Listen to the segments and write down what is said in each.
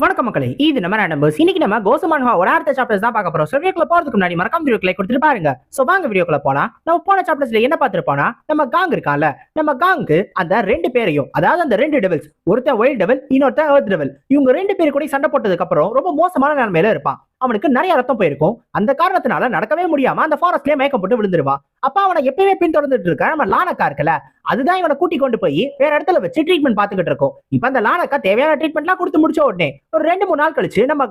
வணக்கம் மக்களே இது நம்ம நம்பர்ஸ் இன்னைக்கு நம்ம கோசமான்ஹாவோட அடுத்த சாப்டர்ஸ் தான் பார்க்க போறோம். ஸோ வீடியோக்குள்ள போறதுக்கு முன்னாடி மறக்காம வீடியோக்குள்ள கொடுத்துட்டு பாருங்க. ஸோ வாங்க வீடியோக்குள்ள போனா நம்ம போன சாப்டர்ஸ்ல என்ன பார்த்திருப்போம்னா நம்ம காங் இருக்கான்ல நம்ம காங்க்கு அந்த ரெண்டு பேரையும் அதாவது அந்த ரெண்டு டெவல்ஸ் ஒருத்தன் ஒயில் டெவல் இன்னொருத்தன் எர்த் டெவல் இவங்க ரெண்டு பேர் கூட சண்டை போட்டதுக்கு அப்புறம் ரொம்ப மோசமான நிலைமையில இருப்பான். அவனுக்கு நிறைய ரத்தம் போயிருக்கும். அந்த காரணத்தினால நடக்கவே முடியாம அந்த ஃபாரஸ்ட்லயே மயக்கம் போட்டு விழுந்துருவான் அப்ப அவனை எப்பயுமே பின்தொடர்ந்துட்டு இருக்க நம்ம லானக்கா இருக்குல்ல அதுதான் இவனை கூட்டி கொண்டு போய் வேற இடத்துல வச்சு ட்ரீட்மெண்ட் பாத்துக்கிட்டு இருக்கோம். இப்ப அந்த லானக்கா தேவையான ட்ரீட்மெண்ட்லாம் கொடுத்து முடிச்ச உடனே ஒரு ரெண்டு மூணு நாள் கழிச்சு நம்ம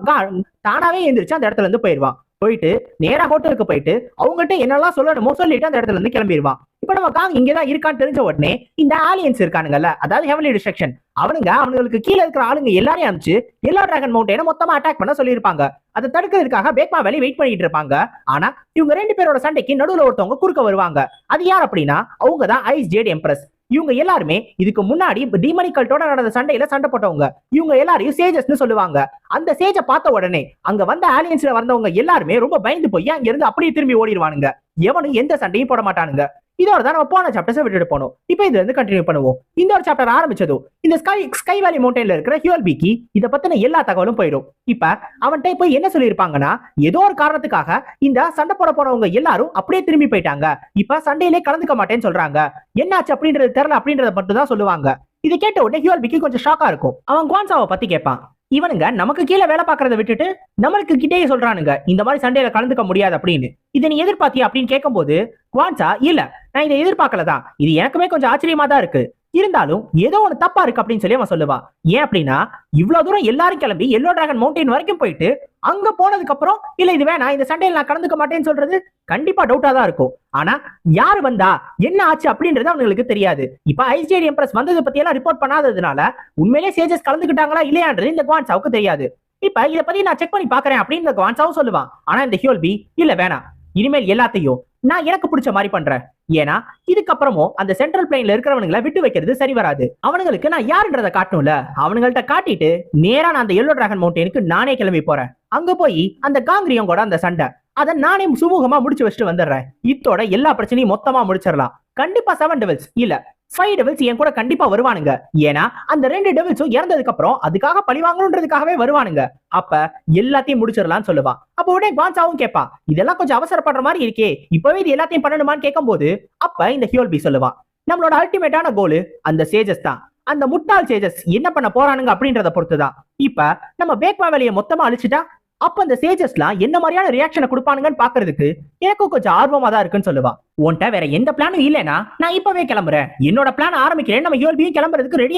தானாவே எந்திரிச்சு அந்த இடத்துல இருந்து போயிடுவான். போயிட்டு நேரா ஹோட்டலுக்கு போயிட்டு அவங்ககிட்ட என்னெல்லாம் சொல்லணுமோ சொல்லிட்டு அந்த இடத்துல இருந்து கிளம்பிடுவான். இப்ப நம்ம காங் இங்கதான் இருக்கான்னு தெரிஞ்ச உடனே இந்த ஆலியன்ஸ் இருக்கானுங்கல்ல அதாவது ஹெவன்லி டிஸ்ட்ரக்ஷன் அவனுங்க அவனுங்களுக்கு கீழே இருக்கிற ஆளுங்க எல்லாரையும் அனுப்பிச்சு எல்லா டிராகன் மவுண்டனை மொத்தமா அட்டாக் பண்ண சொல்லியிருப்பாங்க. அதை தடுக்கிறதுக்காக பேக்மா வேலி வெயிட் பண்ணிட்டு இருப்பாங்க. ஆனா இவங்க ரெண்டு பேரோட சண்டைக்கு நடுவுல ஒருத்தவங்க குறுக்க வருவாங்க. அது யார் அப்படின்னா அவங்க தான் ஐஸ் ஜேட் எம்ப்ரஸ் இவங்க எல்லாருமே இதுக்கு முன்னாடி டீமனிக்கல்ட்டோட நடந்த சண்டையில சண்டை போட்டவங்க. இவங்க எல்லாரையும் சேஜஸ்னு சொல்லுவாங்க. அந்த சேஜ பார்த்த உடனே அங்க வந்த ஆலியன்ஸ்ல வந்தவங்க எல்லாருமே ரொம்ப பயந்து போய் அங்க இருந்து அப்படியே திரும்பி ஓடிடுவானுங்க. எவனும் எந்த சண்டையும் போட மாட்டானுங்க. இதோட தான் நம்ம போன சாப்டர்ஸை விட்டுட்டு போனோம். இப்போ இதுல இருந்து கண்டினியூ பண்ணுவோம். இந்த ஒரு சாப்டர் ஆரம்பிச்சதோ இந்த ஸ்கை ஸ்கை வேலி மவுண்டன்ல இருக்கிற ஹியூல் பிக்கி இத பத்தின எல்லா தகவலும் போயிடும். இப்ப அவன்கிட்ட போய் என்ன சொல்லியிருப்பாங்கன்னா ஏதோ ஒரு காரணத்துக்காக இந்த சண்டை போட போனவங்க எல்லாரும் அப்படியே திரும்பி போயிட்டாங்க. இப்ப சண்டையிலே கலந்துக்க மாட்டேன்னு சொல்றாங்க. என்னாச்சு அப்படின்றது தெரியல அப்படின்றத மட்டும் தான் சொல்லுவாங்க. இதை கேட்ட உடனே ஹியூல் பிக்கி கொஞ்சம் ஷாக்கா இருக்கும். அவன் குவான்சாவை பத்தி கேட்பான். இவனுங்க நமக்கு கீழே வேலை பார்க்கறத விட்டுட்டு நம்மளுக்கு கிட்டேயே சொல்றானுங்க இந்த மாதிரி சண்டையில கலந்துக்க முடியாது அப்படின்னு. இதை நீ எதிர்பார்த்தியா அப்படின்னு கேட்கும்போது குவான்சா இல்ல நான் இதை எதிர்பார்க்கல தான் இது எனக்குமே கொஞ்சம் ஆச்சரியமா தான் இருக்கு. இருந்தாலும் ஏதோ ஒன்று தப்பா இருக்கு அப்படின்னு சொல்லி அவன் சொல்லுவான் ஏன் அப்படின்னா இவ்வளவு தூரம் எல்லாரும் கிளம்பி எல்லோ டிராகன் மவுண்டைன் வரைக்கும் போயிட்டு அங்க போனதுக்கு அப்புறம் இல்ல இது வேணாம் இந்த சண்டையில் நான் கலந்துக்க மாட்டேன்னு சொல்றது கண்டிப்பா டவுட்டா தான் இருக்கும். ஆனா யார் வந்தா என்ன ஆச்சு அப்படின்றது அவங்களுக்கு தெரியாது. இப்ப ஐசிஐடி எம்ப்ரஸ் வந்ததை பத்தி எல்லாம் ரிப்போர்ட் பண்ணாததுனால உண்மையிலேயே சேஜஸ் கலந்துக்கிட்டாங்களா இல்லையான்றது இந்த குவான்சாவுக்கு தெரியாது. இப்ப இதை பத்தி நான் செக் பண்ணி பாக்குறேன் அப்படின்னு இந்த குவான்சாவும் சொல்லுவான். ஆனா இந்த ஹியோல்பி இல்ல வேணாம். இனிமேல் எல்லாத்தையும் நான் எனக்கு பிடிச்ச மாதிரி பண்றேன். ஏன்னா இதுக்கப்புறமும் அந்த சென்ட்ரல் பிளேன்ல இருக்கிறவனுங்களை விட்டு வைக்கிறது சரி வராது. அவனுங்களுக்கு நான் யாருன்றதை காட்டணும்ல? அவனுங்கள்ட்ட காட்டிட்டு நேரா நான் அந்த எல்லோ டிராகன் மவுண்டனுக்கு நானே கிளம்பி போறேன். அங்க போய் அந்த காங்கிரியம் கூட அந்த சண்டை. அதை நானே சுமூகமா முடிச்சு வச்சுட்டு வந்துடுறேன். இத்தோட எல்லா பிரச்சனையும் மொத்தமா முடிச்சிடலாம். கண்டிப்பா செவன் டெவல்ஸ் இல்ல ஃபைவ் டெவில்ஸ் என் கூட கண்டிப்பா வருவானுங்க. ஏன்னா அந்த ரெண்டு டெவில்ஸும் இறந்ததுக்கு அப்புறம் அதுக்காக பழி வாங்கணுன்றதுக்காகவே வருவானுங்க. அப்ப எல்லாத்தையும் முடிச்சிடலாம்னு சொல்லுவான். அப்ப உடனே கான்சாவும் கேட்பா இதெல்லாம் கொஞ்சம் அவசரப்படுற மாதிரி இருக்கே. இப்பவே இது எல்லாத்தையும் பண்ணணுமான்னு கேட்கும்போது அப்ப இந்த ஹியோல்பி சொல்லுவான் நம்மளோட அல்டிமேட்டான கோலு அந்த சேஜஸ் தான். அந்த முட்டாள் சேஜஸ் என்ன பண்ண போறானுங்க அப்படின்றத பொறுத்துதான். இப்ப நம்ம பேக்மா வேலையை மொத்தமா அழிச்சிட்டா அப்ப அந்த சேஜஸ்லாம் என்ன மாதிரியான ரியாக்ஷனை கொடுப்பானுங்கன்னு பாக்குறதுக்கு எனக்கும் கொஞ்சம் ஆர்வமா தான் இருக்குன்னு சொல்லுவா. உன்கிட்ட வேற எந்த பிளானும் இல்லைனா நான் இப்பவே கிளம்புறேன். என்னோட பிளான் ஆரம்பிக்கிறேன் நம்ம யோல்பியும் கிளம்புறதுக்கு ரெடி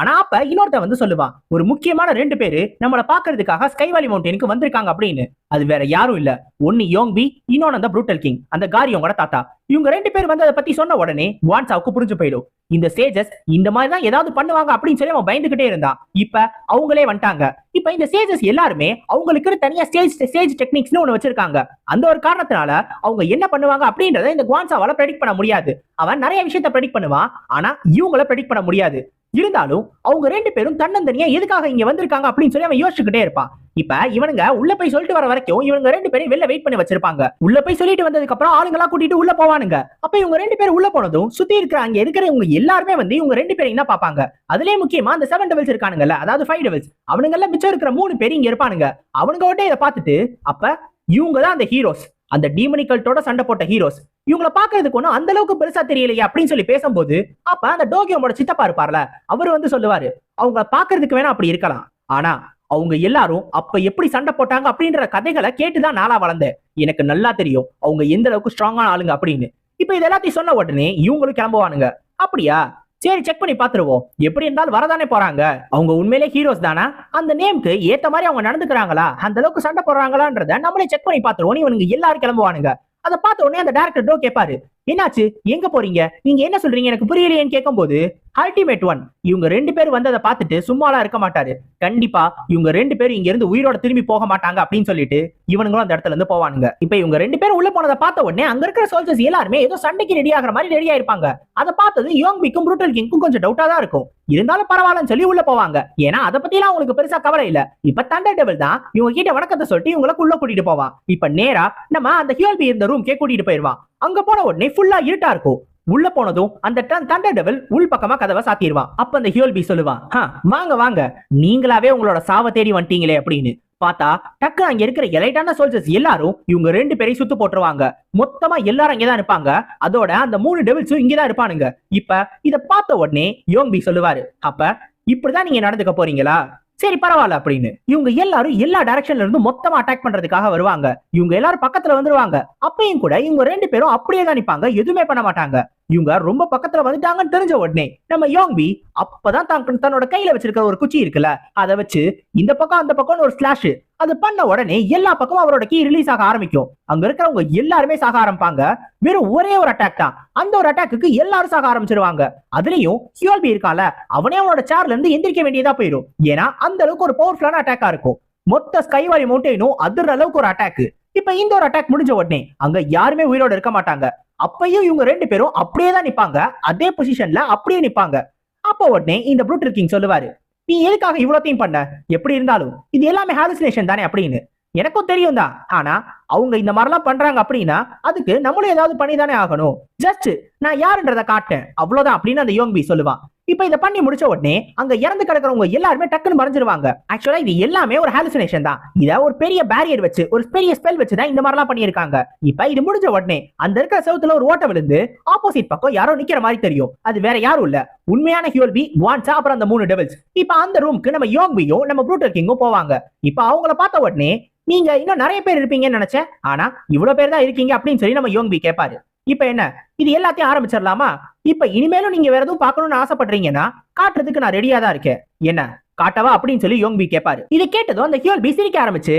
ஆனா அப்ப இன்னொருத்த வந்து சொல்லுவான் ஒரு முக்கியமான ரெண்டு பேரு நம்மள பாக்குறதுக்காக ஸ்கைவாலி மவுண்டனுக்கு வந்திருக்காங்க அப்படின்னு. அது வேற யாரும் இல்ல. ஒன்னு யோங்பி இன்னொன்னு அந்த ப்ரூட்டல் கிங் அந்த காரியோங்கட தாத்தா. இவங்க ரெண்டு பேர் வந்து அதை பத்தி சொன்ன உடனே வான்சாவுக்கு புரிஞ்சு போயிடும். இந்த சேஜஸ் இந்த மாதிரி தான் ஏதாவது பண்ணுவாங்க அப்படின்னு சொல்லி அவன் பயந்துகிட்டே இருந்தான். இப்ப அவங்களே வந்துட்டாங்க. இப்ப இந்த சேஜஸ் எல்லாருமே அவங்களுக்கு தனியா ஸ்டேஜ் ஸ்டேஜ் டெக்னிக்ஸ்னு ஒண்ணு வச்சிருக்காங்க. அந்த ஒரு காரணத்தினால அவங்க என்ன பண்ணுவாங்க அப்படின்றத இந்த குவான்சாவால ப்ரெடிக்ட் பண்ண முடியாது. அவன் நிறைய விஷயத்த ப்ரெடிக்ட் பண்ணுவான். ஆனா இவங்கள ப்ரெடிக்ட் பண்ண முடியாது. இருந்தாலும் அவங்க ரெண்டு பேரும் தன்னந்தனியா எதுக்காக இங்க வந்திருக்காங்க அப்படின்னு சொல்லி அவன் யோசிச்சுக்கிட்டே இருப்பான். இப்ப இவனுங்க உள்ள போய் சொல்லிட்டு வர வரைக்கும் இவங்க ரெண்டு பேரும் வெளில வெயிட் பண்ணி வச்சிருப்பாங்க. உள்ள போய் சொல்லிட்டு வந்ததுக்கு அப்புறம் ஆளுங்களா கூட்டிட்டு உள்ள போவானுங்க. அப்ப இவங்க ரெண்டு பேரும் உள்ள போனதும் சுத்தி இருக்கிற அங்க இருக்கிறவங்க எல்லாருமே வந்து இவங்க ரெண்டு பேரும் என்ன பாப்பாங்க அதுலயே முக்கியமா அந்த செவன் டபுள்ஸ் இருக்கானுங்கல்ல அதாவது ஃபைவ் டபுள்ஸ் அவனுங்க எல்லாம் மிச்சம் இருக்கிற மூணு பேர் இங்க இருப்பானுங்க. அவனுங்க உடனே இதை பார்த்துட்டு அப்ப இவங்க தான் அந்த ஹீரோஸ் அந்த டீமனிக்கல்ட்டோட சண்டை போட்ட ஹீரோஸ் இவங்களை பாக்குறதுக்கு ஒன்றும் அந்த அளவுக்கு பெருசா தெரியலையே அப்படின்னு சொல்லி பேசும்போது அப்ப அந்த டோக்கியோமோட சித்தப்பா இருப்பார்ல அவர் வந்து சொல்லுவாரு அவங்க பாக்குறதுக்கு வேணா அப்படி இருக்கலாம். ஆனா அவங்க எல்லாரும் அப்ப எப்படி சண்டை போட்டாங்க? அப்படின்ற கதைகளை கேட்டுதான் நாளா வளர்ந்தேன். எனக்கு நல்லா தெரியும் அவங்க எந்த அளவுக்கு ஸ்ட்ராங்கான ஆளுங்க அப்படின்னு. இப்ப இது எல்லாத்தையும் சொன்ன உடனே இவங்களும் கிளம்புவானுங்க. அப்படியா? சரி செக் பண்ணி பாத்துருவோம். எப்படி இருந்தாலும் வரதானே போறாங்க. அவங்க உண்மையிலே ஹீரோஸ் தானா? அந்த நேம்க்கு ஏத்த மாதிரி அவங்க நடந்துக்கிறாங்களா? அந்த அளவுக்கு சண்டை போடுறாங்களான்றத நம்மளே செக் பண்ணி பாத்துருவோம். இவனுங்க எல்லாரும் கிளம்புவானுங்க. அதை பார்த்த உடனே அந்த டேரக்டர் டோ கேட்பாரு என்னாச்சு? எங்க போறீங்க? நீங்க என்ன சொல்றீங்க? எனக்கு புரியலையேன்னு கேட்கும்போது அல்டிமேட் ஒன் இவங்க ரெண்டு பேர் வந்து அதை பார்த்துட்டு சும்மாலாம் இருக்க மாட்டாரு. கண்டிப்பா இவங்க ரெண்டு பேரும் இங்க இருந்து உயிரோட திரும்பி போக மாட்டாங்க அப்படின்னு சொல்லிட்டு இவனுங்களும் அந்த இடத்துல இருந்து போவானுங்க. இப்ப இவங்க ரெண்டு பேரும் உள்ள போனதை பார்த்த உடனே அங்க இருக்கிற சோல்ஜர்ஸ் எல்லாருமே ஏதோ சண்டைக்கு ரெடி ஆகிற மாதிரி ரெடியா இருப்பாங்க அதை பார்த்தது யோங் பிக்கும் ப்ரூட்டல் கிங்க்கும் கொஞ்சம் டவுட்டா தான் இருக்கும். இருந்தாலும் பரவாயில்லன்னு சொல்லி உள்ள போவாங்க. ஏன்னா அதை பத்தி எல்லாம் உங்களுக்கு பெருசா கவலை இல்ல. இப்ப தண்டர் டெவல் தான் இவங்க கிட்ட வணக்கத்தை சொல்லிட்டு இவங்களுக்கு உள்ள கூட்டிட்டு போவான். இப்ப நேரா நம்ம அந்த ஹியோல்பி இருந்த கே கூட்டிட்டு போயிருவான். அங்க போன உடனே ஃபுல்லா இருட்டா இருக்கும். உள்ள போனதும் அந்த தண்டர் டெவல் உள் பக்கமா கதவை சாத்திடுவான். அப்ப அந்த ஹியோல்பி சொல்லுவான் வாங்க வாங்க. நீங்களாவே உங்களோட சாவை தேடி வந்துட்டீங்களே அப்படின்னு. பார்த்தா டக்கு அங்க இருக்கிற எலைட்டான சோல்ஜர்ஸ் எல்லாரும் இவங்க ரெண்டு பேரையும் சுத்து போட்டுருவாங்க. மொத்தமா எல்லாரும் அங்கேதான் இருப்பாங்க. அதோட அந்த மூணு டெவில்ஸும் இங்கதான் இருப்பானுங்க. இப்ப இத பார்த்த உடனே யோங்பி சொல்லுவாரு அப்ப இப்படிதான் நீங்க நடந்துக்க போறீங்களா? சரி பரவாயில்ல அப்படின்னு. இவங்க எல்லாரும் எல்லா டைரக்ஷன்ல இருந்து மொத்தமா அட்டாக் பண்றதுக்காக வருவாங்க. இவங்க எல்லாரும் பக்கத்துல வந்துருவாங்க. அப்பயும் கூட இவங்க ரெண்டு பேரும் அப்படியே தான் நிப்பாங்க. எதுவுமே பண்ண மாட்டாங்க. இவங்க ரொம்ப பக்கத்துல வந்துட்டாங்கன்னு தெரிஞ்ச உடனே நம்ம யோங்பி அப்பதான் தான் தன்னோட கையில வச்சிருக்கிற ஒரு குச்சி இருக்குல்ல அதை வச்சு இந்த பக்கம் அந்த பக்கம்னு ஒரு ஸ்லாஷ் அது பண்ண உடனே எல்லா பக்கமும் அவரோட கீ ரிலீஸ் ஆக ஆரம்பிக்கும். அங்க இருக்கிறவங்க எல்லாருமே சாக ஆரம்பிப்பாங்க. வெறும் ஒரே ஒரு அட்டாக் தான். அந்த ஒரு அட்டாக்குக்கு எல்லாரும் சாக ஆரம்பிச்சிருவாங்க. அதுலயும் ஹியோல்பி இருக்கால அவனே அவனோட சேர்ல இருந்து எந்திரிக்க வேண்டியதா போயிடும். ஏன்னா அந்த அளவுக்கு ஒரு பவர்ஃபுல்லான அட்டாக்கா இருக்கும். மொத்த ஸ்கைவாலி மவுண்டெயினும் அதிர்ற அளவுக்கு ஒரு அட்டாக் இப்ப இந்த ஒரு அட்டாக் முடிஞ்ச உடனே அங்க யாருமே உயிரோட இருக்க மாட்டாங்க. அப்பயும் இவங்க ரெண்டு பேரும் அப்படியே தான் நிப்பாங்க. அதே பொசிஷன்ல அப்படியே நிப்பாங்க. அப்போ உடனே இந்த ப்ரூட்டர் கிங் சொல்லுவாரு நீ எதுக்காக இவ்வளோத்தையும் பண்ண? எப்படி இருந்தாலும் இது எல்லாமே ஹாலுசினேஷன் தானே அப்படின்னு. எனக்கும் தெரியும் தான். ஆனா அவங்க இந்த மாதிரிலாம் பண்றாங்க அப்படின்னா அதுக்கு நம்மளும் ஏதாவது பண்ணி தானே ஆகணும். ஜஸ்ட் நான் யாருன்றதை காட்டேன். அவ்வளவுதான் அப்படின்னு அந்த யோங்பி சொல்லுவான். இப்ப இதை பண்ணி முடிச்ச உடனே அங்க இறந்து கிடக்கிறவங்க எல்லாருமே டக்குன்னு மறைஞ்சிருவாங்க. ஆக்சுவலா இது எல்லாமே ஒரு ஹாலுசினேஷன் தான். இத ஒரு பெரிய பேரியர் வச்சு ஒரு பெரிய ஸ்பெல் வச்சு தான் இந்த மாதிரிலாம் பண்ணியிருக்காங்க. இப்ப இது முடிஞ்ச உடனே அந்த இருக்கிற செவுத்துல ஒரு ஓட்ட விழுந்து ஆப்போசிட் பக்கம் யாரோ நிக்கிற மாதிரி தெரியும். அது வேற யாரும் இல்ல. உண்மையான ஹியோல்பி வான்சா அப்புறம் அந்த மூணு டெபிள்ஸ் இப்ப அந்த ரூம்க்கு நம்ம யோங்பியும் நம்ம ப்ரூட்டர் கிங்கும் போவாங்க. இப்ப அவங்கள பார்த்த உடனே நீங்க இன்னும் நிறைய பேர் இருப்பீங்கன்னு நினைச்சேன். ஆனா இவ்வளவு பேர் தான் இருக்கீங்க அப்படின்னு சொல்லி நம்ம யோங்பி கேட்பாரு இப்ப என்ன? இது எல்லாத்தையும் ஆரம்பிச்சிடலாமா? இப்ப இனிமேலும் நீங்க வேற எதுவும் பார்க்கணும்னு ஆசைப்படுறீங்கன்னா காட்டுறதுக்கு நான் ரெடியா தான் இருக்கேன். என்ன? காட்டவா அப்படின்னு சொல்லி யோங்பி கேட்பாரு இதை கேட்டதும் அந்த ஹியோல் பி சிரிக்க ஆரம்பிச்சு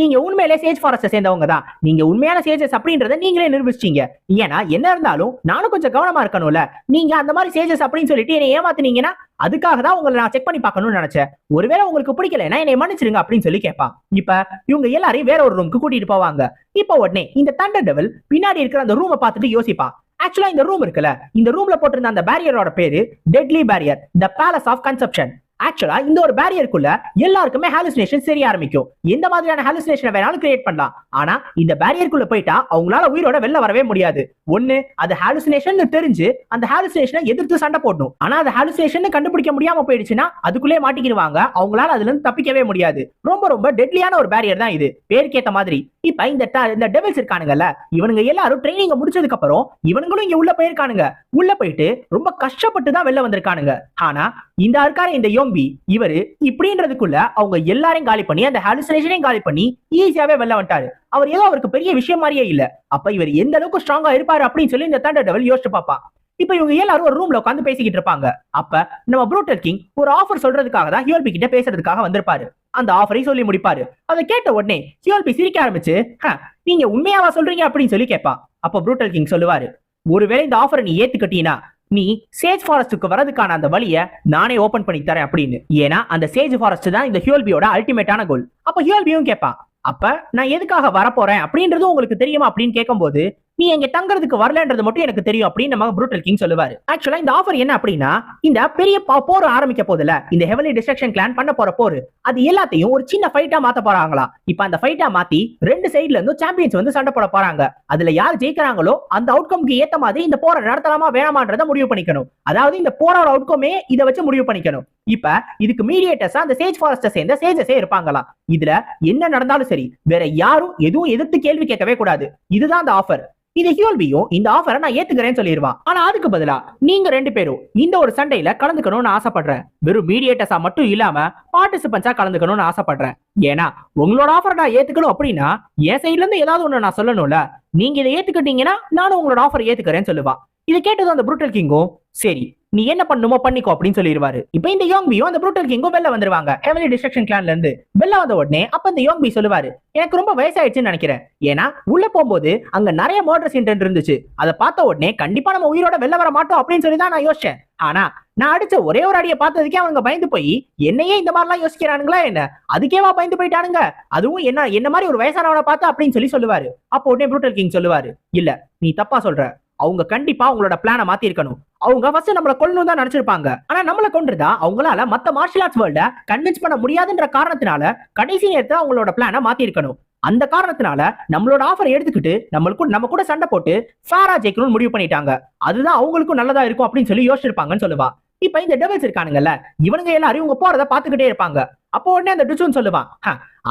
நீங்க உண்மையிலே சேஜ் ஃபாரஸ்ட சேர்ந்தவங்க தான். நீங்க உண்மையான சேஜஸ் அப்படின்றத நீங்களே நிரூபிச்சிட்டீங்க. ஏன்னா என்ன இருந்தாலும் நானும் கொஞ்சம் கவனமா இருக்கணும்ல. நீங்க அந்த மாதிரி சேஜஸ் அப்படின்னு சொல்லிட்டு என்னை ஏமாத்துனீங்கன்னா அதுக்காக தான் உங்களை நான் செக் பண்ணி பார்க்கணும்னு நினைச்சேன். ஒருவேளை உங்களுக்கு பிடிக்கலன்னா என்னை மன்னிச்சிருங்க அப்படின்னு சொல்லி கேட்பான் இப்ப இவங்க எல்லாரையும் வேற ஒரு ரூமுக்கு கூட்டிட்டு போவாங்க. இப்ப உடனே இந்த தண்டர் டெவல் பின்னாடி இருக்கிற அந்த ரூமை பார்த்துட்டு யோசிப்பான். ஆக்சுவலா இந்த ரூம் இருக்குல்ல இந்த ரூம்ல போட்டிருந்த அந்த பேரியரோட பேரு deadly barrier the palace of conception ஆக்சுவலா இந்த ஒரு பேரியருக்குள்ள எல்லாருக்குமே ஹாலுசினேஷன் சரி ஆரம்பிக்கும். எந்த மாதிரியான ஹாலுசினேஷனை வேணாலும் கிரியேட் பண்ணலாம். ஆனா இந்த பேரியருக்குள்ள போயிட்டா அவங்களால உயிரோட வெளில வரவே முடியாது. ஒண்ணு அது ஹாலுசினேஷன் தெரிஞ்சு அந்த ஹாலுசினேஷனை எதிர்த்து சண்டை போடணும். ஆனா அது ஹாலுசினேஷன் கண்டுபிடிக்க முடியாம போயிடுச்சுன்னா அதுக்குள்ளே மாட்டிக்கிடுவாங்க அவங்களால அதுல இருந்து தப்பிக்கவே முடியாது. ரொம்ப ரொம்ப டெட்லியான ஒரு பேரியர் தான் இது. பேருக்கேத்த மாதிரி. இப்ப இந்த ட- இந்த டெவில்ஸ் இருக்கானுங்கல்ல இவனுங்க எல்லாரும் ட்ரைனிங் முடிச்சதுக்கு அப்புறம் இவனுங்களும் இங்க உள்ள போயிருக்கானுங்க. உள்ள போயிட்டு ரொம்ப கஷ்டப்பட்டு தான் வெளில வந்திருக்கானுங்க. ஆனா இந்த இருக்காரு இந்த யோம்பி இவரு இப்படின்றதுக்குள்ள அவங்க எல்லாரையும் காலி பண்ணி அந்த ஹாலுசினேஷனையும் காலி பண்ணி ஈஸியாவே வெளில வந்துட்டாரு. அவர் ஏதோ அவருக்கு பெரிய விஷயம் மாதிரியே இல்ல. அப்ப இவர் எந்த அளவுக்கு ஸ்ட்ராங்கா இருப்பாரு அப்படின்னு சொல்லி இந்த தண்டர் டெவல் யோசிச்சு பார்ப்பான் இப்ப இவங்க எல்லாரும் ஒரு ரூம்ல உட்காந்து பேசிக்கிட்டு இருப்பாங்க. அப்ப நம்ம ப்ரூட்டர் கிங் ஒரு ஆஃபர் சொல்றதுக்காக தான் ஹியோல்பி கிட்ட பேசுறதுக்காக வந்திருப்பாரு. அந்த ஆஃபரையும் சொல்லி முடிப்பாரு. அதை கேட்ட உடனே ஹியோல்பி சிரிக்க ஆரம்பிச்சு நீங்க உண்மையாவா சொல்றீங்க? அப்படின்னு சொல்லி கேட்பான் அப்ப ப்ரூட்டல் கிங் சொல்லுவாரு ஒருவேளை இந்த ஆஃபரை நீ ஏத்துக்கிட்டீனா நீ சேஜ் ஃபாரஸ்ட்டுக்கு வரதுக்கான அந்த வழியை நானே ஓபன் பண்ணி தரேன் அப்படின்னு. ஏன்னா அந்த சேஜ் ஃபாரஸ்ட் தான் இந்த ஹியோல்பியோட அல்டிமேட்டான கோல். அப்ப ஹியோல்பியும் கேட்பான் அப்ப நான் எதுக்காக வரப்போறேன்? அப்படின்றது உங்களுக்கு தெரியுமா அப்படின்னு கேட்கும்போது நீ இங்க தங்குறதுக்கு வரலன்றது மட்டும் எனக்கு தெரியும் அப்படின்னு நம்ம ப்ரூட்டல் கிங் சொல்லுவாரு. ஆக்சுவலா இந்த ஆஃபர் என்ன அப்படின்னா இந்த பெரிய போர் ஆரம்பிக்க போதுல இந்த ஹெவலி டிஸ்ட்ரக்ஷன் கிளான் பண்ண போற போர் அது எல்லாத்தையும் ஒரு சின்ன ஃபைட்டா மாத்த போறாங்களா? இப்ப அந்த ஃபைட்டா மாத்தி ரெண்டு சைடுல இருந்து சாம்பியன்ஸ் வந்து சண்டை போட போறாங்க. அதுல யார் ஜெயிக்கிறாங்களோ அந்த அவுட்கம்க்கு ஏத்த மாதிரி இந்த போரை நடத்தலாமா வேணாமான்றத முடிவு பண்ணிக்கணும். அதாவது இந்த போரோட அவுட்கமே இதை வச்சு முடிவு பண்ணிக்கணும். இப்ப இதுக்கு மீடியேட்டர்ஸா அந்த சேஜ் ஃபாரஸ்டர் சேர்ந்த சேஜஸே இருப்பாங்களாம். இதுல என்ன நடந்தாலும் சரி வேற யாரும் எதுவும் எதிர்த்து கேள்வி கேட்கவே கூடாது. இதுதான் அந்த ஆஃபர் இது ஹியோல்பியும் இந்த ஆஃபரை நான் ஏத்துக்கிறேன்னு சொல்லிடுவான் ஆனா அதுக்கு பதிலா நீங்க ரெண்டு பேரும் இந்த ஒரு சண்டையில கலந்துக்கணும்னு ஆசைப்படுறேன். வெறும் மீடியேட்டர்ஸா மட்டும் இல்லாம பார்ட்டிசிபென்ட்ஸா கலந்துக்கணும்னு ஆசைப்படுறேன். ஏன்னா உங்களோட ஆஃபரை நான் ஏத்துக்கணும் அப்படின்னா என் சைட்ல இருந்து ஏதாவது ஒண்ணு நான் சொல்லணும்ல நீங்க இதை ஏத்துக்கிட்டீங்கன்னா நானும் உங்களோட ஆஃபர் ஏத்துக்கிறேன்னு சொல்லுவான். இதை கேட்டது அந்த புரூட்டல் கிங்கும் சரி நீ என்ன பண்ணுமோ பண்ணிக்கோ அப்படின்னு சொல்லிடுவாரு. இப்போ இந்த யோங்பியும் அந்த ப்ரூட்டல் கிங்கும் வெளில வந்துருவாங்க. ஹெவலி டிஸ்ட்ரக்ஷன் கிளான்ல இருந்து வெளில வந்த உடனே அப்ப இந்த யோங்பி சொல்லுவாரு எனக்கு ரொம்ப வயசாயிடுச்சுன்னு நினைக்கிறேன். ஏன்னா உள்ள போகும்போது அங்க நிறைய மர்டர்ஸ் இன்டென்ட் இருந்துச்சு. அதை பார்த்த உடனே கண்டிப்பா நம்ம உயிரோட வெளில வர மாட்டோம் அப்படின்னு சொல்லி தான் நான் யோசிச்சேன். ஆனா நான் அடிச்ச ஒரே ஒரு அடியை பார்த்ததுக்கே அவங்க பயந்து போய் என்னையே இந்த மாதிரிலாம் யோசிக்கிறானுங்களா என்ன? அதுக்கேவா பயந்து போயிட்டானுங்க? அதுவும் என்ன என்ன மாதிரி ஒரு வயசானவனை பார்த்து? அப்படின்னு சொல்லி சொல்லுவாரு. அப்போ உடனே ப்ரூட்டல் கிங் சொல்லுவாரு இல்ல நீ தப்பா சொல்ற. அவங்க கண்டிப்பா அவங்களோட பிளானை மாத்தி இருக்கணும் அவங்க ஃபர்ஸ்ட் நம்மள கொல்லணும் தான் நினைச்சிருப்பாங்க. ஆனா நம்மள கொண்டிருந்தா அவங்களால மத்த மார்ஷியல் ஆர்ட்ஸ் வேர்ல்ட கன்வின்ஸ் பண்ண முடியாதுன்ற காரணத்தினால கடைசி நேரத்துல அவங்களோட பிளான மாத்தி இருக்கணும் அந்த காரணத்தினால நம்மளோட ஆஃபர் எடுத்துக்கிட்டு நம்மளுக்கு நம்ம கூட சண்டை போட்டு ஃபேரா ஜெயிக்கணும்னு முடிவு பண்ணிட்டாங்க. அதுதான் அவங்களுக்கும் நல்லதா இருக்கும் அப்படின்னு சொல்லி யோசிச்சிருப்பாங்கன்னு சொல்லுவா. இப்ப இந்த டெவல்ஸ் இருக்கானுங்கல்ல இவனுங்க எல்லாரும் இவங்க போறத பாத்துக்கிட்டே இருப்பாங்க. அப்போ உடனே அந்த டிச்சுன்னு சொல்லுவான்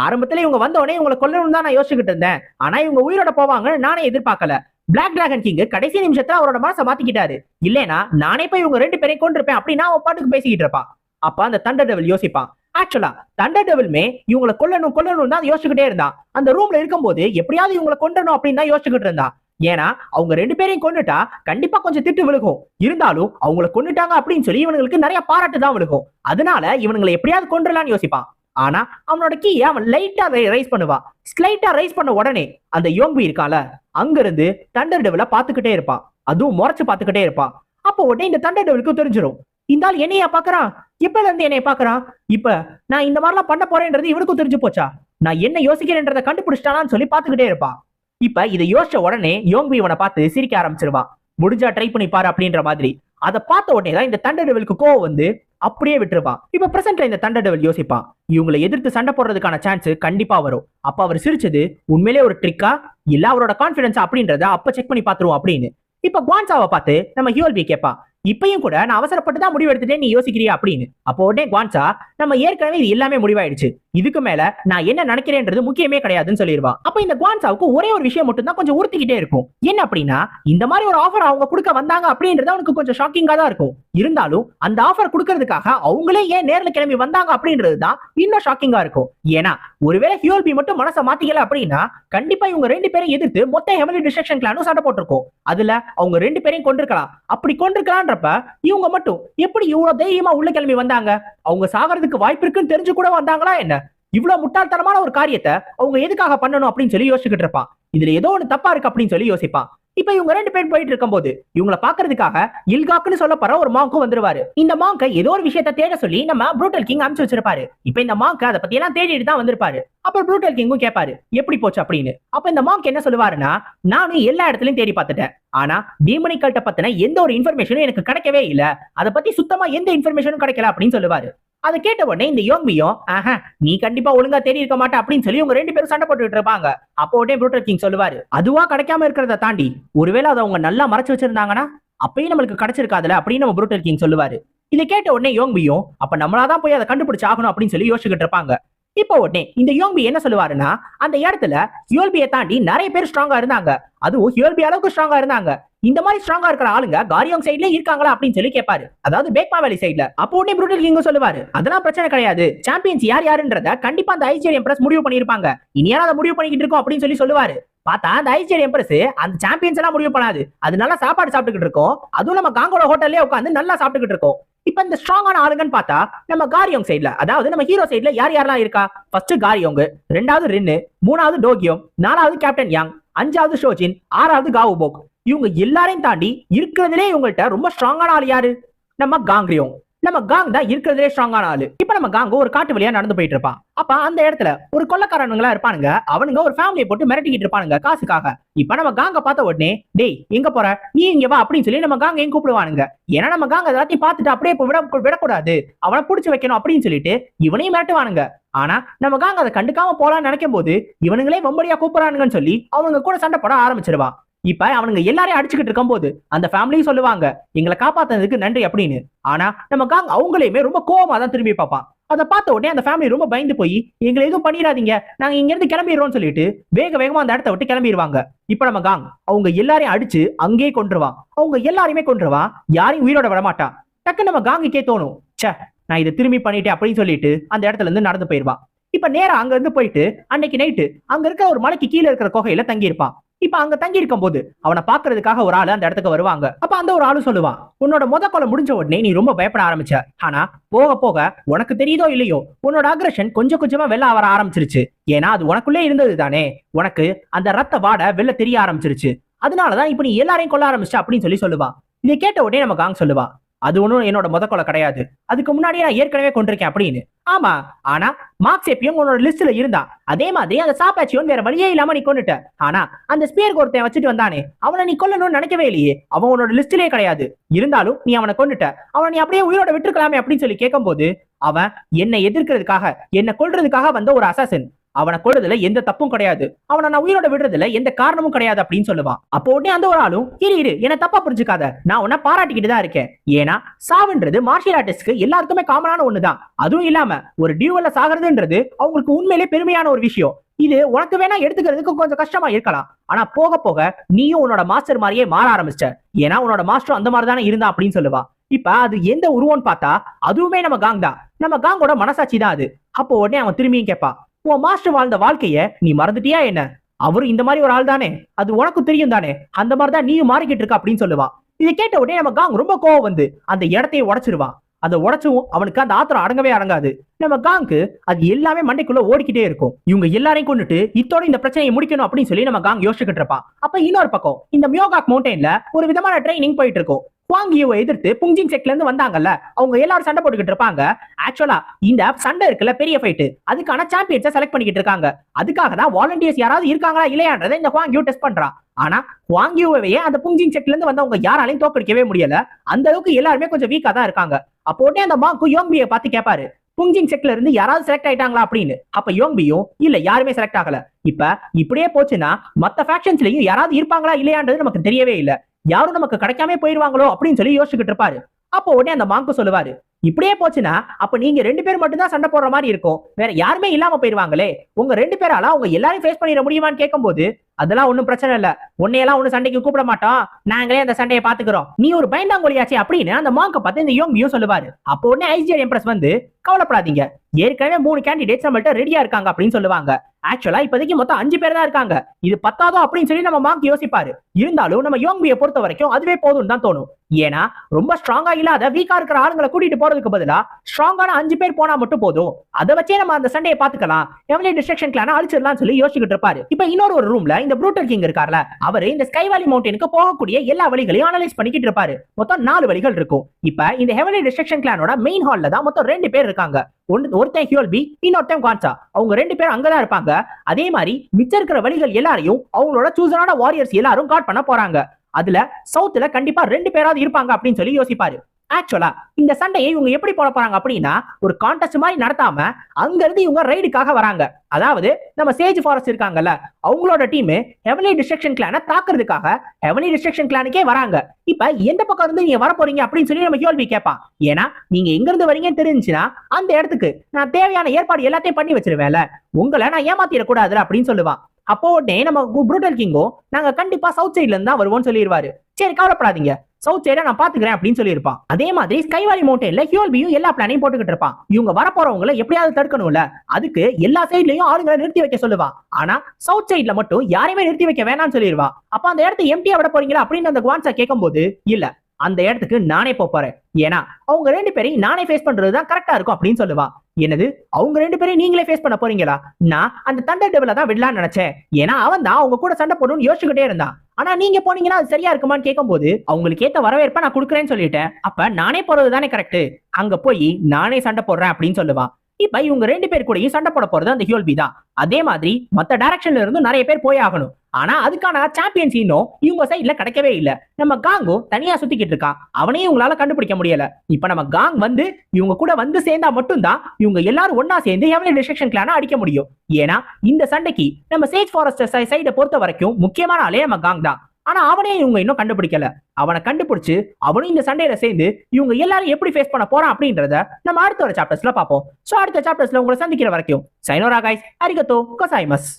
ஆரம்பத்துல இவங்க வந்த உடனே இவங்களை கொல்லணும்னு தான் நான் யோசிச்சுக்கிட்டு இருந்தேன். ஆனா இவங்க உயிரோட போவாங்கன்னு நானே எதிர்பார்க்கல. பிளாக் டிராகன் கிங் கடைசி நிமிஷத்துல அவரோட மனசை மாத்திக்கிட்டாரு. இல்லைனா நானே போய் இவங்க ரெண்டு பேரையும் கொண்டிருப்பேன் அப்படின்னு அவன் பாட்டுக்கு பேசிக்கிட்டு இருப்பான். அப்ப அந்த தண்டர் டெவல் யோசிப்பான். ஆக்சுவலா தண்டர் டெவல்மே இவங்களை கொல்லணும் கொல்லணும் தான் யோசிச்சுக்கிட்டே இருந்தான். அந்த ரூம்ல இருக்கும்போது எப்படியாவது இவங்களை கொண்டணும் அப்படின்னு தான் யோசிச்சுக்கிட்டு இருந்தான். ஏன்னா அவங்க ரெண்டு பேரையும் கொண்டுட்டா கண்டிப்பா கொஞ்சம் திட்டு விழுகும். இருந்தாலும் அவங்கள கொண்டுட்டாங்க அப்படின்னு சொல்லி இவனுங்களுக்கு நிறைய பாராட்டு தான் விழுகும். அதனால இவனுங்களை எப்படியாவது கொண்டுலான்னு யோசிப்பான். ஆனா அவனோட கீயை அவன் லைட்டா ரைஸ் பண்ணுவான் ஸ்லைட்டா ரைஸ் பண்ண உடனே அந்த யோங்பி இருக்கால அங்கிருந்து தண்டர் டெவல பாத்துக்கிட்டே இருப்பான் அதுவும் முறைச்சு பாத்துக்கிட்டே இருப்பான் அப்போ உடனே இந்த தண்டர் டெவலுக்கு தெரிஞ்சிடும் இந்த ஆள் என்னையா பாக்குறான் எப்பல இருந்து என்னைய பாக்குறான் இப்ப நான் இந்த மாதிரிலாம் பண்ண போறேன்றது இவனுக்கும் தெரிஞ்சு போச்சா? நான் என்ன யோசிக்கிறேன்றதை கண்டுபிடிச்சிட்டானான்னு சொல்லி பாத்துக்கிட்டே இருப்பான் இப்ப இதை யோசிச்ச உடனே யோங்பி இவனை பார்த்து சிரிக்க ஆரம்பிச்சிருவான் முடிஞ்சா ட்ரை பண்ணி பாரு அப்படின்ற மாதிரி. அதை பார்த்த உடனே தான் இந்த தண்டர் டெவலுக்கு கோவம் வந்து அப்படியே விட்டுருப்பான் இப்ப பிரசன்ட்ல இந்த தண்டர் டெவல் யோசிப்பான் இவங்களை எதிர்த்து சண்டை போடுறதுக்கான சான்ஸ் கண்டிப்பா வரும். அப்ப அவர் சிரிச்சது உண்மையிலே ஒரு ட்ரிக்கா இல்ல அவரோட கான்பிடன்ஸ் அப்படின்றத அப்ப செக் பண்ணி பாத்துருவோம் அப்படின்னு. இப்ப குவான்சாவை பார்த்து நம்ம ஹியோல்பி கேட்பான் இப்பயும் கூட நான் அவசரப்பட்டு தான் முடிவு எடுத்துட்டேன் நீ யோசிக்கிறியா? அப்படின்னு. அப்போ உடனே குவான்சா நம்ம ஏற்கனவே இது எல்லாமே முடிவாயிடுச்சு. இதுக்கு மேல நான் என்ன நினைக்கிறேன்றது முக்கியமே கிடையாதுன்னு சொல்லிடுவான் அப்ப இந்த குவான்சாவுக்கு ஒரே ஒரு விஷயம் மட்டும் தான் கொஞ்சம் உறுத்திக்கிட்டே இருக்கும். என்ன அப்படின்னா இந்த மாதிரி ஒரு ஆஃபர் அவங்க கொடுக்க வந்தாங்க அப்படின்றது அவனுக்கு கொஞ்சம் ஷாக்கிங்கா தான் இருக்கும். இருந்தாலும் அந்த ஆஃபர் கொடுக்கறதுக்காக அவங்களே ஏன் நேர்ல கிளம்பி வந்தாங்க அப்படின்றது தான் இன்னும் ஷாக்கிங்கா இருக்கும். ஏன்னா ஒருவேளை ஹியோல்பி மட்டும் மனசை மாத்திக்கல அப்படின்னா கண்டிப்பா இவங்க ரெண்டு பேரும் எதிர்த்து மொத்த ஹெமலி டிஸ்ட்ரக்ஷன் கிளானும் சண்டை போட்டிருக்கும். அதுல அவங்க ரெண்டு பேரையும் கொண்டிருக்கலாம் அப்படி கொண்டிருக்கலான்றப்ப இவங்க மட்டும் எப்படி இவ்வளவு தைரியமா உள்ள கிளம்பி வந்தாங்க? அவங்க சாகிறதுக்கு வாய்ப்பு இருக்குன்னு தெரிஞ்சு கூட வந்தாங்களா என்ன? இவ்வளவு முட்டாள்தனமான ஒரு காரியத்தை அவங்க எதுக்காக பண்ணணும் அப்படின்னு சொல்லி யோசிச்சுக்கிட்டு இருப்பான். இதுல ஏதோ ஒண்ணு தப்பா இருக்கு அப்படின்னு சொல்லி யோசிப்பான். இப்ப இவங்க ரெண்டு பேரும் போயிட்டு இருக்கும்போது இவங்கள பாக்குறதுக்காக இல்காக்குன்னு சொல்லப்படுற ஒரு மாங்கும் வந்துருவாரு. இந்த மாங்க ஏதோ ஒரு விஷயத்த தேட சொல்லி நம்ம ப்ரூட்டல் கிங் அனுப்பிச்சு வச்சிருப்பாரு. இப்ப இந்த மாங்க அதை பத்தி எல்லாம் தேடிட்டு தான் வந்திருப்பாரு. அப்ப ப்ரூட்டல் கிங்கும் கேட்பாரு எப்படி போச்சு? அப்படின்னு. அப்ப இந்த மாங்க் என்ன சொல்லுவாருன்னா நானும் எல்லா இடத்துலயும் தேடி பார்த்துட்டேன். ஆனா டீமனிக்கல்ட்ட பத்தின எந்த ஒரு இன்ஃபர்மேஷனும் எனக்கு கிடைக்கவே இல்ல. அதை பத்தி சுத்தமா எந்த இன்ஃபர்மேஷனும் கிடைக்கல அப்படின்னு சொல்லுவாரு. அதை கேட்ட உடனே இந்த யோம்பியும் ஆஹா நீ கண்டிப்பா ஒழுங்கா தேடி இருக்க மாட்ட அப்படின்னு சொல்லி உங்க ரெண்டு பேரும் சண்டை போட்டுட்டு இருப்பாங்க. அப்போ உடனே ப்ரூட்டர் கிங் சொல்லுவாரு அதுவா கிடைக்காம இருக்கிறத தாண்டி ஒருவேளை அதை அவங்க நல்லா மறைச்சு வச்சிருந்தாங்கன்னா அப்பயும் நம்மளுக்கு கிடைச்சிருக்காதுல அப்படின்னு நம்ம ப்ரூட்டர் கிங் சொல்லுவாரு. இதை கேட்ட உடனே யோங்கியும் அப்ப நம்மளாதான் போய் அதை கண்டுபிடிச்சு ஆகணும் அப்படின்னு சொல்லி யோசிச்சுக்கிட்டு இருப்பாங்க. இப்போ உடனே இந்த யோம்பி என்ன சொல்லுவாருன்னா அந்த இடத்துல ஹியோல்பியை தாண்டி நிறைய பேர் ஸ்ட்ராங்கா இருந்தாங்க. அதுவும் ஹியோல்பி அளவுக்கு ஸ்ட்ராங்கா இருந்தாங்க. இந்த மாதிரி ஸ்ட்ராங்கா இருக்கிற ஆளுங்க காரியோங் சைட்ல இருக்காங்களா அப்படின்னு சொல்லி கேட்பாரு அதாவது பேக்மா வேலி சைட்ல அப்போ உடனே புரூட்டல் கிங் சொல்லுவாரு. அதெல்லாம் பிரச்சனை கிடையாது. சாம்பியன்ஸ் யார் யாருன்றத கண்டிப்பா அந்த ஐஜிஎல் எம்ப்ரஸ் முடிவு பண்ணிருப்பாங்க இனி அதை முடிவு பண்ணிக்கிட்டு இருக்கோம் அப்படின்னு சொல்லி சொல்லுவாரு. பார்த்தா அந்த ஐஜிஎல் எம்ப்ரஸ் அந்த சாம்பியன்ஸ் எல்லாம் முடிவு பண்ணாது. அது நல்லா சாப்பாடு சாப்பிட்டுக்கிட்டு இருக்கோம். அதுவும் நம்ம காங்கோட ஹோட்டல்லே உட்காந்து நல்லா சாப்பிட்டுக்கிட்டு இருக்கோம். இப்ப இந்த ஸ்ட்ராங்கான ஆளுங்கன்னு பார்த்தா நம்ம காரியோங் சைட்ல அதாவது நம்ம ஹீரோ சைட்ல யார் யாரெல்லாம் இருக்கா? ஃபர்ஸ்ட் காரியோங் ரெண்டாவது ரின்னு மூணாவது டோக்கியோம் நாலாவது கேப்டன் யாங் அஞ்சாவது ஷோஜின் ஆறாவது காவுபோக் இவங்க எல்லாரையும் தாண்டி இருக்கிறதுலே இவங்கள்ட்ட ரொம்ப ஸ்ட்ராங்கான ஆள் யாரு? நம்ம காங்கிரியோங் நம்ம காங் தான் இருக்கிறதுலே ஸ்ட்ராங்கான ஆளு. இப்ப நம்ம காங்க ஒரு காட்டு வழியா நடந்து போயிட்டு இருப்பான். அப்ப அந்த இடத்துல ஒரு கொள்ளக்காரனுங்களா இருப்பானுங்க. அவனுங்க ஒரு ஃபேமிலியை போட்டு மிரட்டிக்கிட்டு இருப்பானுங்க காசுக்காக. இப்ப நம்ம காங்க பார்த்த உடனே டேய் எங்க போற? நீ இங்க வா அப்படின்னு சொல்லி நம்ம காங்க எங்க கூப்பிடுவானுங்க. ஏன்னா நம்ம காங்க எல்லாத்தையும் பார்த்துட்டு அப்படியே இப்ப விட விடக்கூடாது. அவனை புடிச்சு வைக்கணும் அப்படின்னு சொல்லிட்டு இவனையும் மிரட்டுவானுங்க. ஆனா நம்ம காங்க அதை கண்டுக்காம போலாம்னு நினைக்கும் போது இவனுங்களே வம்படியா கூப்பிடறானுங்கன்னு சொல்லி அவங்க கூட சண்டை போட ஆரம்பிச்சிருவான். இப்ப அவனுங்க எல்லாரையும் அடிச்சுக்கிட்டு இருக்கும்போது அந்த ஃபேமிலியும் சொல்லுவாங்க எங்களை காப்பாத்தினதுக்கு நன்றி அப்படின்னு. ஆனா நம்ம காங் அவங்களையுமே ரொம்ப கோவமா தான் திரும்பி பார்ப்பான். அதை பார்த்த உடனே அந்த ஃபேமிலி ரொம்ப பயந்து போய் எங்களை எதுவும் பண்ணிடாதீங்க நாங்க இங்க இருந்து கிளம்பிடுறோம்னு சொல்லிட்டு வேக வேகமா அந்த இடத்த விட்டு கிளம்பிடுவாங்க. இப்ப நம்ம காங் அவங்க எல்லாரையும் அடிச்சு அங்கேயே கொன்றுவான். அவங்க எல்லாரையுமே கொண்டுருவான் யாரையும் உயிரோட விடமாட்டான் டக்கு நம்ம காங்குக்கே தோணும் ச்சே நான் இதை திரும்பி பண்ணிட்டேன் அப்படின்னு சொல்லிட்டு அந்த இடத்துல இருந்து நடந்து போயிருவான் இப்ப நேரா அங்க இருந்து போயிட்டு அன்னைக்கு நைட்டு அங்க இருக்க ஒரு மலைக்கு கீழே இருக்கிற குகையில தங்கியிருப்பான். இப்ப அங்க தங்கி இருக்கும் போது அவனை பாக்குறதுக்காக ஒரு ஆளு அந்த இடத்துக்கு வருவாங்க. அப்ப அந்த ஒரு ஆளு சொல்லுவான் உன்னோட முத கொலை முடிஞ்ச உடனே நீ ரொம்ப பயப்பட ஆரம்பிச்ச. ஆனா போக போக உனக்கு தெரியுதோ இல்லையோ உன்னோட அக்ரஷன் கொஞ்சம் கொஞ்சமா வெளில வர ஆரம்பிச்சிருச்சு. ஏன்னா அது உனக்குள்ளே இருந்தது தானே. உனக்கு அந்த ரத்த வாட வெளில தெரிய ஆரம்பிச்சிருச்சு. அதனாலதான் இப்ப நீ எல்லாரையும் கொல்ல ஆரம்பிச்ச அப்படின்னு சொல்லி சொல்லுவா. இதை கேட்ட உடனே நம்ம காங் சொல்லுவா அது ஒன்றும் என்னோட முத கொலை கிடையாது. அதுக்கு முன்னாடியே நான் ஏற்கனவே கொண்டிருக்கேன் அப்படின்னு. ஆமா ஆனா மார்க்ஸ் எப்பயும் உன்னோட லிஸ்ட்ல இருந்தா. அதே மாதிரி அந்த சாப்பாச்சியும் வேற வழியே இல்லாம நீ கொண்டுட்ட. ஆனா அந்த ஸ்பியர் ஒருத்தன் வச்சுட்டு வந்தானே அவனை நீ கொல்லணும்னு நினைக்கவே இல்லையே. அவன் உன்னோட லிஸ்ட்லயே கிடையாது. இருந்தாலும் நீ அவனை கொண்டுட்ட. அவனை நீ அப்படியே உயிரோட விட்டுருக்கலாமே அப்படின்னு சொல்லி கேட்கும்போது அவன் என்னை எதிர்க்கிறதுக்காக என்னை கொல்றதுக்காக வந்த ஒரு அசாசன் அவனை கொள்றதுல எந்த தப்பும் கிடையாது. அவனை நான் உயிரோட விடுறதுல எந்த காரணமும் கிடையாது அப்படின்னு சொல்லுவான். அப்போ உடனே அந்த ஒரு ஆளும் இரு இரு என்ன தப்பா புரிஞ்சுக்காத. நான் உன்னை பாராட்டிக்கிட்டு தான் இருக்கேன். ஏன்னா சாவுன்றது மார்ஷியல் ஆர்டிஸ்ட்க்கு எல்லாருக்குமே காமனான ஒண்ணுதான். அதுவும் இல்லாம ஒரு டியூவல்ல சாகிறதுன்றது அவங்களுக்கு உண்மையிலே பெருமையான ஒரு விஷயம். இது உனக்கு வேணா எடுத்துக்கிறதுக்கு கொஞ்சம் கஷ்டமா இருக்கலாம். ஆனா போக போக நீயும் உன்னோட மாஸ்டர் மாதிரியே மாற ஆரம்பிச்சிட்ட. ஏன்னா உன்னோட மாஸ்டர் அந்த மாதிரி தானே இருந்தா அப்படின்னு சொல்லுவா இப்ப அது எந்த உருவம்னு பார்த்தா அதுவுமே நம்ம காங் தான். நம்ம காங்கோட மனசாட்சி தான் அது. அப்போ உடனே அவன் திரும்பியும் கேட்பான் உன் மாஸ்டர் வாழ்ந்த வாழ்க்கைய நீ மறந்துட்டியா என்ன? அவரும் இந்த மாதிரி ஒரு ஆள் தானே அது உனக்கு தெரியும் தானே? அந்த மாதிரி தான் நீயும் மாறிக்கிட்டு இருக்க அப்படின்னு சொல்லுவா. இதை கேட்ட உடனே நம்ம காங் ரொம்ப கோவம் வந்து அந்த இடத்தையே உடைச்சிருவான் அதை உடைச்சும் அவனுக்கு அந்த ஆத்திரம் அடங்கவே அடங்காது. நம்ம காங்க்கு அது எல்லாமே மண்டைக்குள்ள ஓடிக்கிட்டே இருக்கும். இவங்க எல்லாரையும் கொண்டுட்டு இத்தோட இந்த பிரச்சனையை முடிக்கணும் அப்படின்னு சொல்லி நம்ம காங் யோசிச்சுக்கிட்டு இருப்பான் அப்ப இன்னொரு பக்கம் இந்த மியோகாக் மவுண்டன்ல ஒரு விதமான ட்ரைனிங் போயிட்டு இருக்கும். குவாங்கியோவை எதிர்த்து புங்ஜிங் செக்ல இருந்து வந்தாங்கல்ல அவங்க எல்லாரும் சண்டை போட்டுக்கிட்டு இருப்பாங்க. ஆக்சுவலா இந்த சண்டை இருக்குல்ல பெரிய ஃபைட்டு அதுக்கான சாம்பியன்ஸை செலக்ட் பண்ணிக்கிட்டு இருக்காங்க. அதுக்காக தான் வாலண்டியர்ஸ் யாராவது இருக்காங்களா இல்லையான்றதை இந்த குவாங்கியூ டெஸ்ட் பண்றான் ஆனா குவாங்கியோவையே அந்த புங்ஜிங் செக்ல இருந்து வந்தவங்க யாராலையும் தோக்கடிக்கவே முடியல. அந்த அளவுக்கு எல்லாருமே கொஞ்சம் வீக்கா தான் இருக்காங்க. அப்போ உடனே அந்த மாங்கு யோங்கியை பார்த்து கேட்பாரு புங்ஜிங் செக்ல இருந்து யாராவது செலக்ட் ஆயிட்டாங்களா? அப்படின்னு. அப்ப யோங்பியும் இல்ல யாருமே செலக்ட் ஆகல. இப்ப இப்படியே போச்சுன்னா மத்த ஃபேக்ஷன்ஸ்லயும் யாராவது இருப்பாங்களா இல்லையான்றது நமக்கு தெரியவே இல்லை. யாரும் நமக்கு கிடைக்காம போயிருவாங்களோ அப்படின்னு சொல்லி யோசிச்சுக்கிட்டு இருப்பாரு. அப்போ உடனே அந்த மாங்கு சொல்லுவாரு இப்படியே போச்சுன்னா அப்ப நீங்க ரெண்டு பேர் மட்டும் தான் சண்டை போடுற மாதிரி இருக்கும். வேற யாருமே இல்லாம போயிருவாங்களே. உங்க ரெண்டு பேரால அவங்க எல்லாரையும் ஃபேஸ் பண்ணிட முடியுமான்னு கேட்கும்போது அதெல்லாம் ஒண்ணும் பிரச்சனை இல்ல. உன்னையெல்லாம் ஒண்ணு சண்டைக்கு கூப்பிட மாட்டோம். நாங்களே அந்த சண்டையை பாத்துக்கிறோம் நீ ஒரு பயந்தாங்கொழியாச்சு அப்படின்னு அந்த மாங்க பார்த்து இந்த யோங்கியும் சொல்லுவாரு. அப்போ உடனே ஐசிஆர் எம்ப்ரஸ் வந்து கவலைப்படாதீங்க. ஏற்கனவே மூணு கேண்டிடேட்ஸ் நம்மள்ட்ட ரெடியா இருக்காங்க அப்படின்னு சொல்லுவாங்க. ஆக்சுவலா இப்போதைக்கு மொத்தம் அஞ்சு பேர் தான் இருக்காங்க. இது பத்தாதோ அப்படின்னு சொல்லி நம்ம மாங்க் யோசிப்பாரு. இருந்தாலும் நம்ம யோங்கியை பொறுத்த வரைக்கும் அதுவே போதும் தான் தோணும். ஏன்னா ரொம்ப ஸ்ட்ராங்கா இல்லாத வீக்கா இருக்கிற ஆளுங்களை கூட்டிட்டு போறதுக்கு பதிலா ஸ்ட்ராங்கான அஞ்சு பேர் போனா மட்டும் போதும். அதை வச்சே நம்ம அந்த சண்டையை பாத்துக்கலாம் எவ்வளவு டிஸ்ட்ரக்ஷன் கிளான அழிச்சிடலாம் சொல்லி யோசிச்சுட்டு இருப்பாரு. இப்ப இன்னொரு ஒரு ரூம்ல இந்த ப்ரூட்டர் கிங் இருக்கார்ல அவரு இந்த ஸ்கைவாலி மவுண்டனுக்கு போகக்கூடிய எல்லா வழிகளையும் அனலைஸ் பண்ணிக்கிட்டு இருப்பாரு. மொத்தம் நாலு வழிகள் இருக்கும். இப்ப இந்த ஹெவலி டிஸ்ட்ரக்ஷன் கிளானோட மெயின் ஹால்ல தான் மொத்தம் ரெண்டு பேர் இருக்காங்க. ஒன்னு ஒருத்தன் ஹியோல்பி இன்னொருத்தன் கான்சா அவங்க ரெண்டு பேரும் அங்கதான் இருப்பாங்க. அதே மாதிரி மிச்சம் இருக்கிற வழிகள் எல்லாரையும் அவங்களோட சூசனான வாரியர்ஸ் எல்லாரும் காட் பண்ண போறாங்க. அதுல சவுத்துல கண்டிப்பா ரெண்டு பேராவது இருப்பாங்க அப்படின்னு சொல்லி யோசிப்பாரு. ஆக்சுவலா இந்த சண்டையை இவங்க எப்படி போட போறாங்க அப்படின்னா ஒரு கான்டெஸ்ட் மாதிரி நடத்தாம அங்க இருந்து இவங்க ரைடுக்காக வராங்க. அதாவது நம்ம சேஜ் ஃபாரஸ்ட் இருக்காங்கல்ல அவங்களோட டீம் ஹெவலி டிஸ்ட்ரக்ஷன் கிளானை தாக்குறதுக்காக ஹெவலி டிஸ்ட்ரக்ஷன் கிளானுக்கே வராங்க. இப்ப எந்த பக்கம் இருந்து நீங்க வர போறீங்க அப்படின்னு சொல்லி நம்ம கேள்வி கேட்பான். ஏன்னா நீங்க எங்க இருந்து வரீங்கன்னு தெரிஞ்சுன்னா அந்த இடத்துக்கு நான் தேவையான ஏற்பாடு எல்லாத்தையும் பண்ணி வச்சிருவேன்ல. உங்களை நான் ஏமாத்திடக்கூடாதுல அப்படின்னு சொல்லுவான். அப்போ உடனே நம்ம புரூட்டல் கிங்கோ நாங்க கண்டிப்பா சவுத் சைட்ல இருந்து தான் வருவோம்னு சொல்லிடுவாரு. சரி கவலைப்படாதீங்க. சவுத் சைடா நான் பாத்துக்கிறேன் அப்படின்னு சொல்லியிருப்பான். அதே மாதிரி ஸ்கைவாலி மவுண்டன்ல ஹியோல்பியும் எல்லா பிளானையும் போட்டுக்கிட்டு இருப்பான். இவங்க வரப்போறவங்களை எப்படியாவது தடுக்கணும்ல அதுக்கு எல்லா சைட்லயும் ஆளுங்களை நிறுத்தி வைக்க சொல்லுவான். ஆனா சவுத் சைட்ல மட்டும் யாரையுமே நிறுத்தி வைக்க வேணாம்னு சொல்லிடுவான். அப்ப அந்த இடத்த எம்டியா விட போறீங்களா அப்படின்னு அந்த குவான்சா கேட்கும்போது இல்ல அந்த இடத்துக்கு நானே போறேன். ஏன்னா அவங்க ரெண்டு பேரையும் நானே ஃபேஸ் பண்றது தான் கரெக்டா இருக்கும் அப்படின்னு சொல்லுவான். என்னது? அவங்க ரெண்டு பேரையும் நீங்களே ஃபேஸ் பண்ண போறீங்களா? நான் அந்த தண்டர் டெவல தான் விடலாம்னு நினைச்சேன். ஏன்னா அவன் தான் அவங்க கூட சண்டை போடணும்னு யோசிச்சுக்கிட்டே இருந்தான். ஆனா நீங்க போனீங்கன்னா அது சரியா இருக்குமான்னு கேட்கும்போது அவங்களுக்கு ஏத்த வரவேற்ப நான் கொடுக்குறேன்னு சொல்லிட்டேன். அப்ப நானே போறது தானே கரெக்ட் அங்க போய் நானே சண்டை போடுறேன் அப்படின்னு சொல்லுவான். இப்ப இவங்க ரெண்டு பேர் கூடயும் சண்டை போட போறது அந்த ஹியோல்பி தான். அதே மாதிரி மத்த டைரக்ஷன்ல இருந்தும் நிறைய பேர் போய் ஆகணும். ஆனா அதுக்கான சாம்பியன்ஸ் இன்னும் இவங்க சைட்ல கிடைக்கவே இல்ல. நம்ம காங்கும் தனியா சுத்திக்கிட்டு இருக்கான் அவனையும் இவங்களால கண்டுபிடிக்க முடியல. இப்ப நம்ம காங் வந்து இவங்க கூட வந்து சேர்ந்தா மட்டும்தான் இவங்க எல்லாரும் ஒன்னா சேர்ந்து ஹெவலி டிஸ்ட்ரக்ஷன் கிளான அடிக்க முடியும். ஏன்னா இந்த சண்டைக்கு நம்ம சேஜ் ஃபாரஸ்ட் சைடை பொறுத்த வரைக்கும் முக்கியமான ஆளே நம்ம காங் தான். ஆனா அவனே இவங்க இன்னும் கண்டுபிடிக்கல. அவனை கண்டுபிடிச்சு அவனும் இந்த சண்டையில சேர்ந்து இவங்க எல்லாரும் எப்படி ஃபேஸ் பண்ண போறான் அப்படின்றத நம்ம அடுத்த ஒரு சாப்டர்ஸ்ல பார்ப்போம். சோ அடுத்த சாப்டர்ஸ்ல உங்களை சந்திக்கிற வரைக்கும் சைனோரா கைஸ் அரிகத்தோ கொசாய்மஸ்